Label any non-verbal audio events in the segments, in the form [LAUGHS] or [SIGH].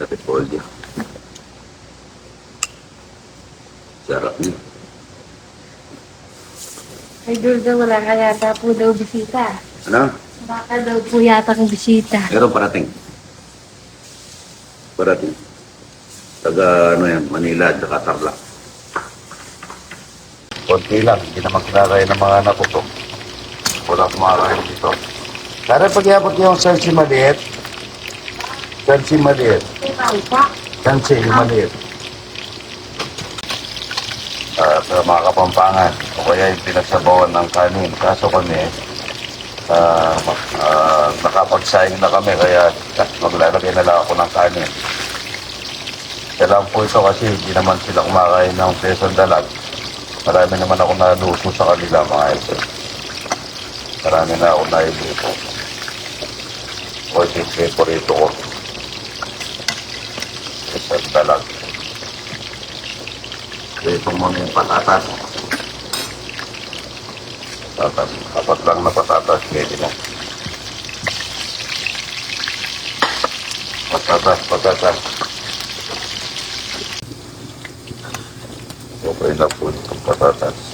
Sa repolyo. Sarap niya. Ay, Durga, wala ka yata po daw bisita. Ano? Wala ka daw po yata ng bisita. Meron parating. Parating. Taga ano yan, Manila at saka Tarlac. Konti lang, hindi naman kinakain ng mga anak ko to. Wala kumakain dito. Para pag-iabot yung sansi maliit. Sansi maliit. Sansi yung maliit. Ah, sa mga kapampangan. O kaya yung pinagsabawan ng kanin. Kaso kami, ah, ma- ah, nakapagsaing na kami kaya maglalagay na lang ako ng kanin. Kailangan po ito kasi hindi naman sila kumakain ng pesong dalag. Marami naman ako naluto sa kanila mga ito. Marami na ako nailuto. O yung favorito ko. Pesong dalag. Ito muna yung patatas. Patatas. Apat lang na patatas. Pwede na. Patatas, patatas. Okay na po itong patatas.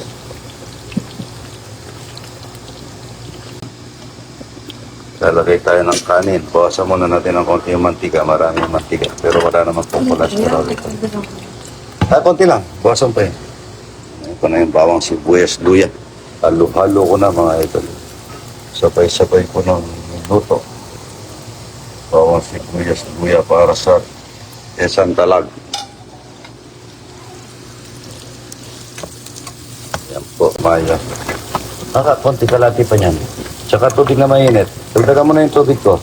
Lalagay tayo ng kanin. Bawasan muna natin ng konti yung mantika. Maraming mantika. Pero wala naman pong cholesterol. Ah, konti lang. Bawasan pa yun. Ito na yung bawang sibuyas, luya. Halo-halo ko na mga idol. Sabay-sabay ko ng luto. Bawang sibuyas, luya para sa isang talag. Yan po, Maya. Naka, konti kalati pa niyan. Tsaka tubig na mainit. Dagdagan mo na yung tubig ko.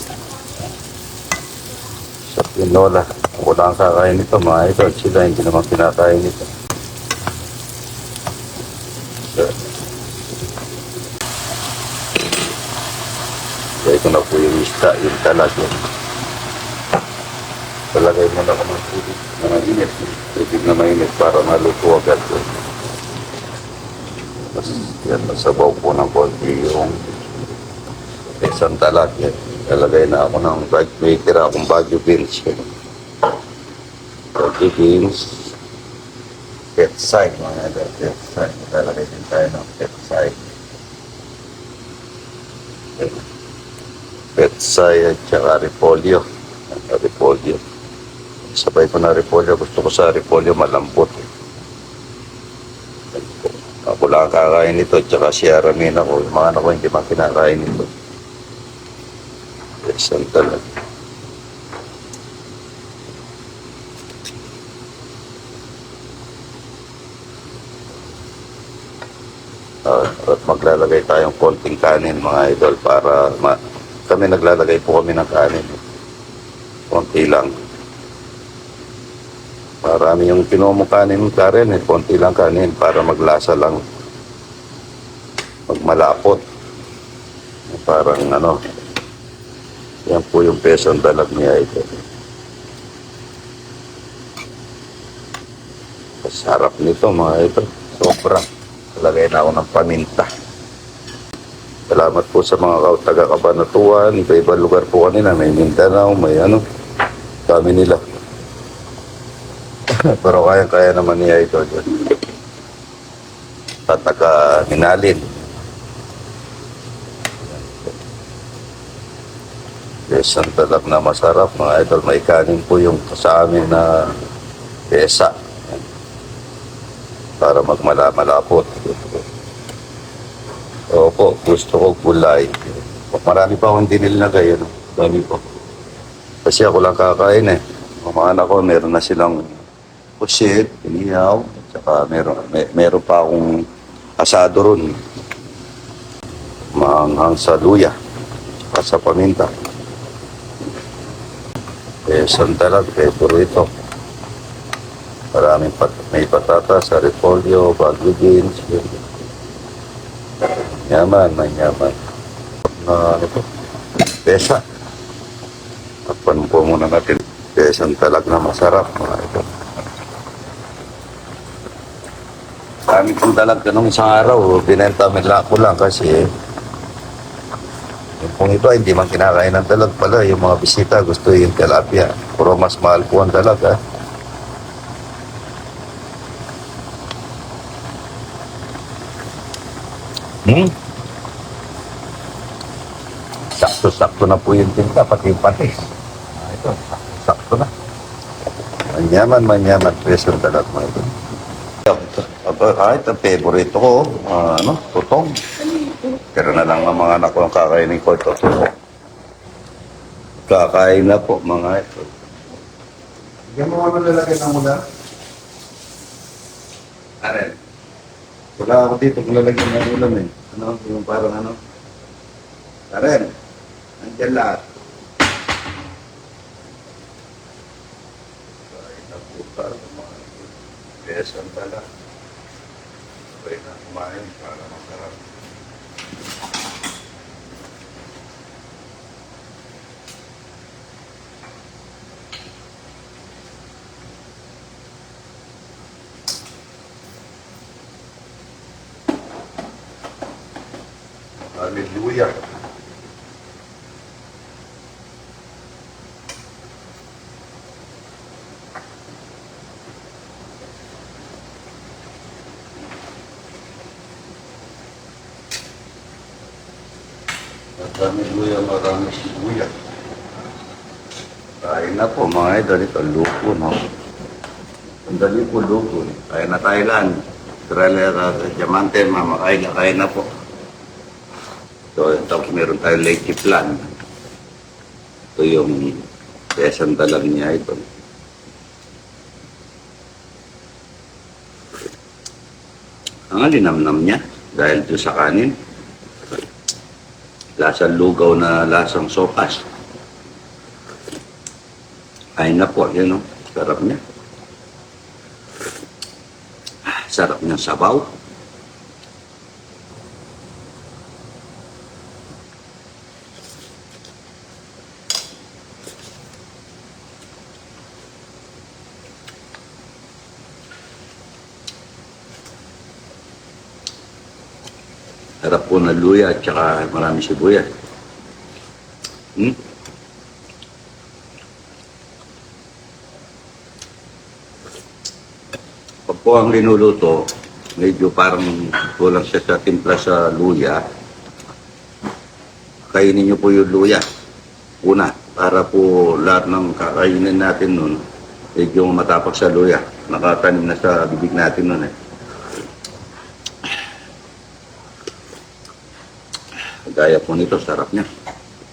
Sa pinola. Wala kang kakain nito, mga idol, sila hindi naman pinakain nito. Kaya ito na po yung isda, yung talag yun. Talagay mo na ko ng tubig na mainit. Tubig na mainit para maluto agad yun. Tapos yan, nasabaw po ng konti yung isang talag yan. Lalagay na ako ng bag, may tira akong bagyo beans. Bagyo beans. Petsay, mga idol. Petsay. Lalagay din tayo ng petsay. Petsay at saka repolyo. Repolyo. Sabay ko na repolyo. Gusto ko sa repolyo malambot. Eh. Ako lang ang kakain nito, tsaka si Aramin ako. Yung mga anak ko hindi man kinakain nito. Yes, ang talaga. Ah, at maglalagay tayong konting kanin mga idol para ma kami naglalagay po kami ng kanin. Konti lang. Marami yung pinumo kanin Karen, eh, konti lang kanin para maglasa lang. Magmalapot. Parang ano, yan po yung pesong dalag niya ito. Sarap nito mga ito. Sobra. Lagay na ako ng paminta. Salamat po sa mga ka- taga-kabanatuan. Iba-iba lugar po kanina. May Mindanao, may ano. Kami nila. [LAUGHS] Pero kaya-kaya naman niya ito. Tataka hinalin. Yes, ang talag na masarap. Mga idol, may kanin po yung sa amin na pesa. Para magmala-malapot. Opo, gusto ko gulay. Marami pa akong hindi nilagay. Ano? Dami po. Kasi ako lang kakain eh. Mga anak ko, meron na silang pusit, inihaw, saka meron, may, meron pa akong asado ron. Maanghang sa luya, sa paminta. Eh, sandalag, favorito. Maraming pat may patatas, repolyo, bagyo beans. Yaman, may yaman. Na ano po, pesa. Takpan po muna natin. Pesang talag na masarap. Mga ito. Kami pong talag ka nung isang araw, binenta ko lang kasi yung ito ay hindi man kinakain ng dalag pala. Yung mga bisita gusto yung tilapia. Puro mas mahal po ang dalag ha. Hmm? Sakto-sakto na po yung tinta, pati yung patis. Ah, ito, sakto na. Manyaman, manyaman, presyo ang dalag mo ito. Aba, kahit ang favorite ko, ah, ano, tutong. Pero na lang ang mga anak ko ang kakainin ko ito. Kakain na po, mga ito. Yan mo ano lalaki ng mula? Aren. Wala ako dito kung lalagyan ng ulam eh. Ano, yung parang ano. Aren, nandiyan lahat. Kain na po para mga besan pala. Pwede na kumain para masarap. Hallelujah. Maraming sibuya. Na po mga idol, ito lupo, no? Ang dali po. Kain na Thailand. Australia, Diamante, mama, kain na, kain na po. So, tapos meron tayong late plan. Ito yung pesan dalag niya ito. Ang alinamnam niya dahil ito sa kanin. Lasang lugaw na lasang sopas. Ay na po, yun o. Sarap niya. Ah, Sarap niyang sabaw. Po na luya at saka marami sibuyas. Hmm? Pag po ang linuluto, medyo parang kulang siya sa timpla sa luya. Kainin niyo po yung luya. Una, para po lahat ng kakainin natin nun, medyo matapag sa luya. Nakatanim na sa bibig natin nun eh. Gaya po nito, sarap niya.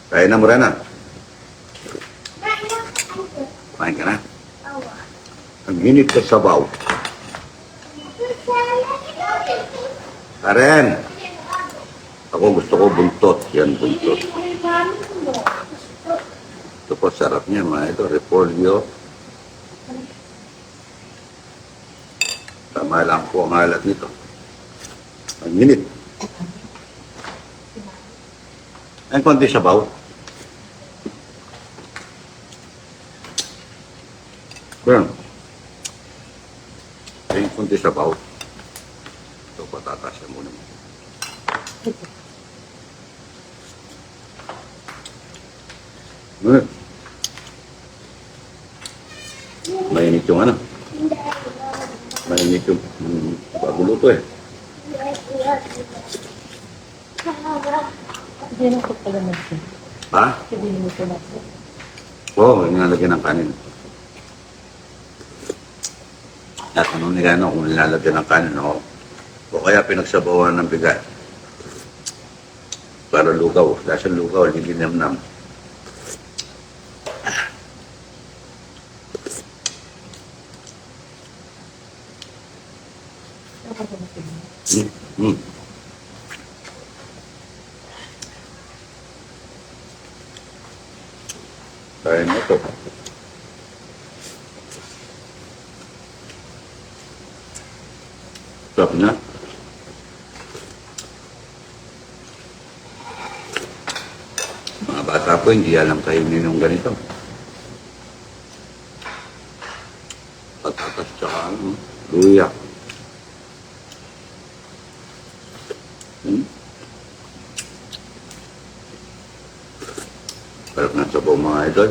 Kaya na, Morena. Kain ka na. Ang init ka sabaw. Karen! Ako gusto ko buntot. Yan, buntot. Ito po, sarap niya, mga ito. Repolyo. Tama lang po ang halat nito. Ang init. Ang konti sabaw. Yan. Ang konti sabaw. Ito, patatas yan muna. Hmm. Mainit yung ano. Mainit yung hmm, bago luto eh. Hindi na ko pala natin. Ha? Hindi na ko natin. Oo, oh, nilalagyan ng kanin. At ano ni Gano kung nilalagyan ng kanin o o kaya pinagsabawan ng bigat. Para lugaw. Dahil sa lugaw, lilinam-nam. Hmm. Hmm. Kaya mo ito. Sarap na. Mga bata po, hindi alam kainin ng ganito. Patatas tsaka ano, luya. Hmm? sabaw mga idol.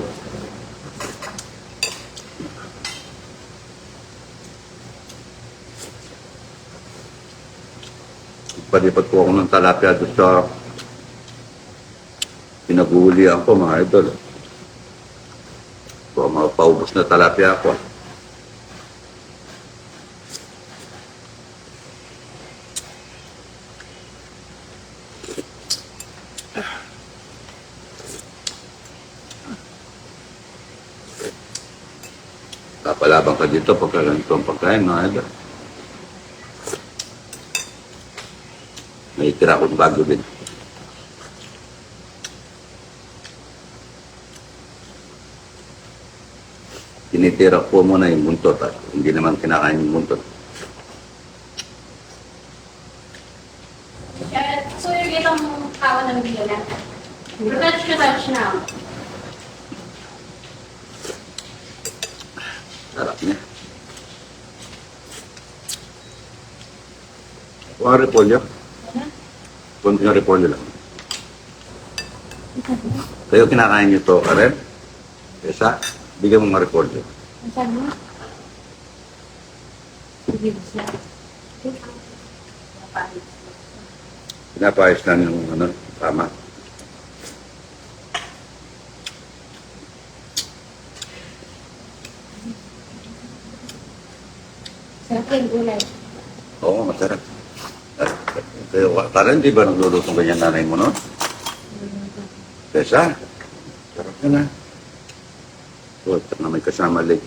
Palipat po ako ng talapia doon sa pinaguhulihan ko mga idol. So, mga paubos na talapia ako. Kapalaban ka dito pagka ganito ang pagkain, mga idol. May tira akong bago din. Tinitira po muna yung buntot at hindi naman kinakain yung buntot. Eh, So, yung itong kawan ng bilo na. Touch na touch na. Sarap niya. Kuha repolyo. Kunti ng repolyo lang. Kayo kinakain niyo to, Karen? Isa, bigyan mo ng repolyo. Ang sabi mo? Sige, siya. Pinapayos lang yung ano, tama. Sarap yung gulay. Oo, masarap. At, Kayo, Karen, di ba nagluluto ganyan nanay mo, no? Tessa, sarap ka na. So, ito na may kasama lang.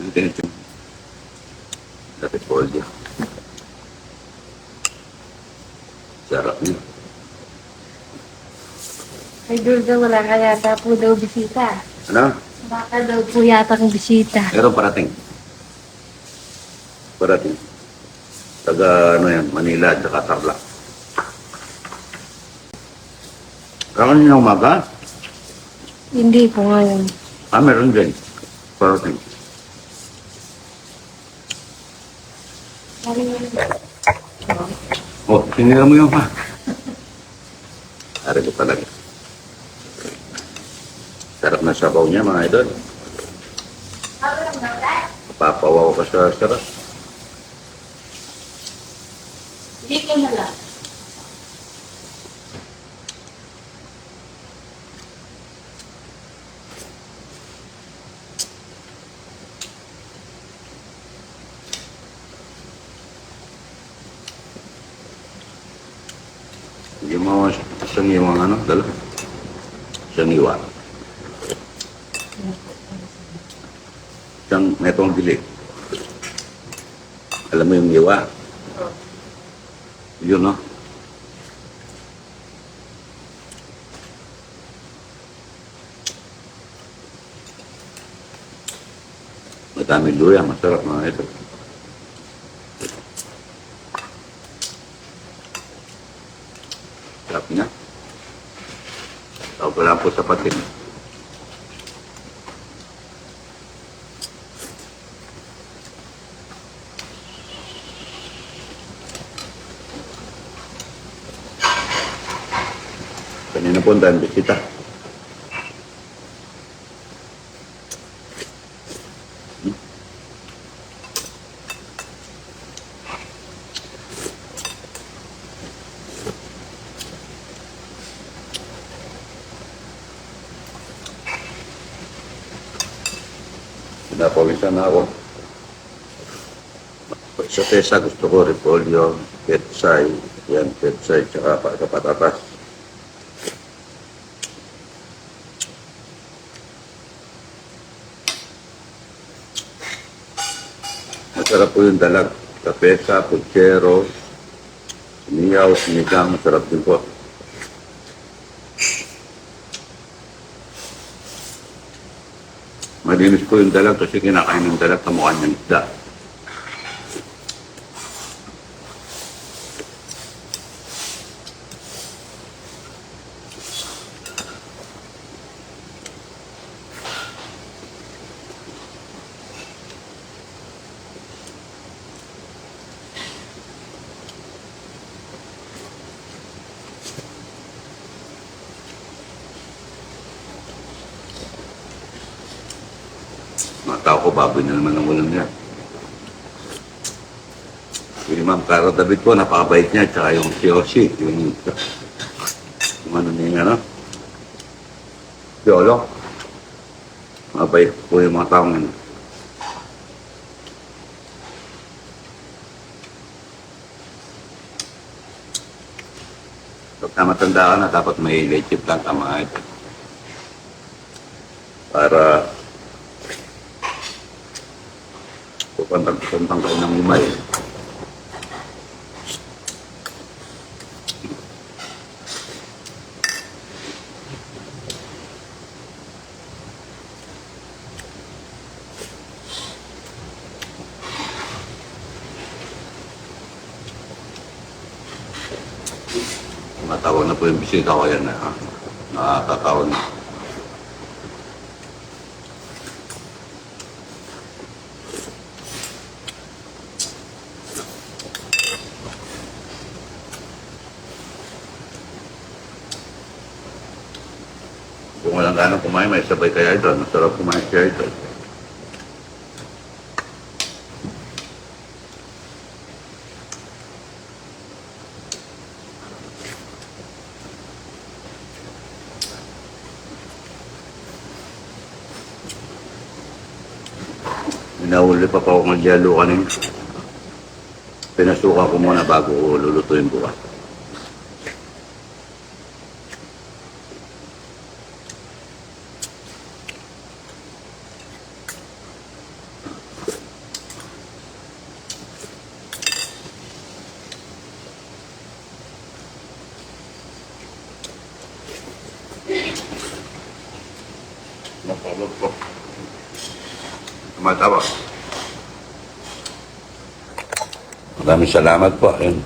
Hindi ito. Dapat polio. Sarap niya. Ay, daw wala ka yata po daw bisita. Ano? Baka daw po yata kang bisita. Pero parating. Parating. Taga ano yan, Manila at saka Tarlac. Kanina umaga, Hindi po ngayon. ah, meron din. Parating. Oh, tinira mo yun pa. Ari ko talaga. Sarap na sabaw niya mga idol. Papawaw ka sa sarap. Mo isang iwang ano, dala. Isang iwa. Isang metong dilig. Alam mo yung iwa? Yun, no? Madaming luya, masarap mga ito. Niya. Tawag ko lang po sa patin. Kanina po ang. Pinapawisan na ako. Sa tesa gusto ko repolyo, petsay, yan, petsay, tsaka pa- sa patatas. Masarap po yung dalag. Kapesa, puchero, siniyaw, sinigang, masarap din po. Malinis po yung dalag kasi kinakain ng dalag kamukha ng isda. Mga tao ko, baboy na naman ang ulam niya. Yung Ma'am Cara David po, napakabait niya, tsaka yung si Oshi, yung, yung ano niya, ano? Si Olo. Mabait po yung mga taong yun. Pag namatanda ka na, dapat may legit lang ka mga ito. Para pupantang-pupantang kayo ng umay. Matawag na po yung bisita ko yan. Ha? Nakakatawag na. Kung walang ganang kumain, may sabay kaya ito. Masarap kumain kaya ito. Minahuli pa pa ako ng yelo kanina. Pinasuka ko muna bago lulutuin bukas. Maraming salamat po. Ayun.